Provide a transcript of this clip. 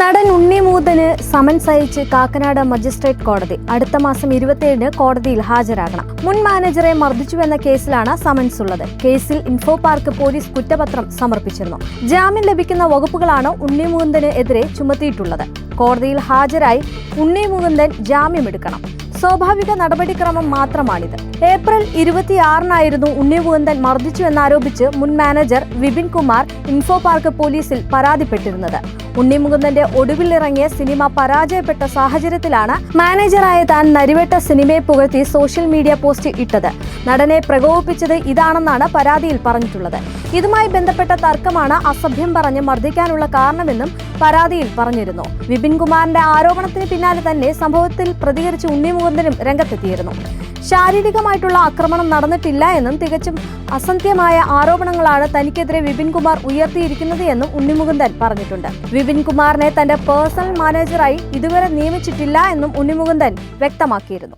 നടൻ ഉണ്ണിമൂതന് സമൻസ് അയച്ച് കാക്കനാട് മജിസ്ട്രേറ്റ് കോടതി. അടുത്ത മാസം ഇരുപത്തിയേഴിന് കോടതിയിൽ ഹാജരാകണം. മുൻ മാനേജറെ മർദ്ദിച്ചുവെന്ന കേസിലാണ് സമൻസ് ഉള്ളത്. കേസിൽ ഇൻഫോ പാർക്ക് പോലീസ് കുറ്റപത്രം സമർപ്പിച്ചിരുന്നു. ജാമ്യം ലഭിക്കുന്ന വകുപ്പുകളാണ് ഉണ്ണിമുകുന്ദന് എതിരെ ചുമത്തിയിട്ടുള്ളത്. കോടതിയിൽ ഹാജരായി ഉണ്ണിമുകുന്ദൻ ജാമ്യമെടുക്കണം. സ്വാഭാവിക നടപടിക്രമം മാത്രമാണിത്. ഏപ്രിൽ ഇരുപത്തിയാറിനായിരുന്നു ഉണ്ണിമുകുന്ദൻ മർദ്ദിച്ചു എന്നാരോപിച്ച് മുൻ manager Vipin Kumar info park പോലീസിൽ പരാതിപ്പെട്ടിരുന്നത്. ഉണ്ണിമുകുന്ദന്റെ ഒടുവിലിറങ്ങിയ സിനിമ പരാജയപ്പെട്ട സാഹചര്യത്തിലാണ് മാനേജറായ താൻ നരിവെട്ട സിനിമയെ പുകഴ്ത്തി സോഷ്യൽ മീഡിയ പോസ്റ്റ് ഇട്ടത്. നടനെ പ്രകോപിപ്പിച്ചത് ഇതാണെന്നാണ് പരാതിയിൽ പറഞ്ഞിട്ടുള്ളത്. ഇതുമായി ബന്ധപ്പെട്ട തർക്കമാണ് അസഭ്യം പറഞ്ഞ് മർദ്ദിക്കാനുള്ള കാരണമെന്നും പരാതിയിൽ പറഞ്ഞിരുന്നു. വിപിൻ കുമാറിന്റെ ആരോപണത്തിന് പിന്നാലെ തന്നെ സംഭവത്തിൽ പ്രതികരിച്ച് ഉണ്ണിമുകുന്ദനും രംഗത്തെത്തിയിരുന്നു. ശാരീരികമായിട്ടുള്ള ആക്രമണം നടന്നിട്ടില്ല എന്നും തികച്ചും അസന്ധ്യമായ ആരോപണങ്ങളാണ് തനിക്കെതിരെ വിപിൻ കുമാർ ഉയർത്തിയിരിക്കുന്നത് എന്നും ഉണ്ണിമുകുന്ദൻ പറഞ്ഞിട്ടുണ്ട്. വിപിൻ കുമാറിനെ തന്റെ പേഴ്സണൽ മാനേജറായി ഇതുവരെ നിയമിച്ചിട്ടില്ല എന്നും ഉണ്ണിമുകുന്ദൻ വ്യക്തമാക്കിയിരുന്നു.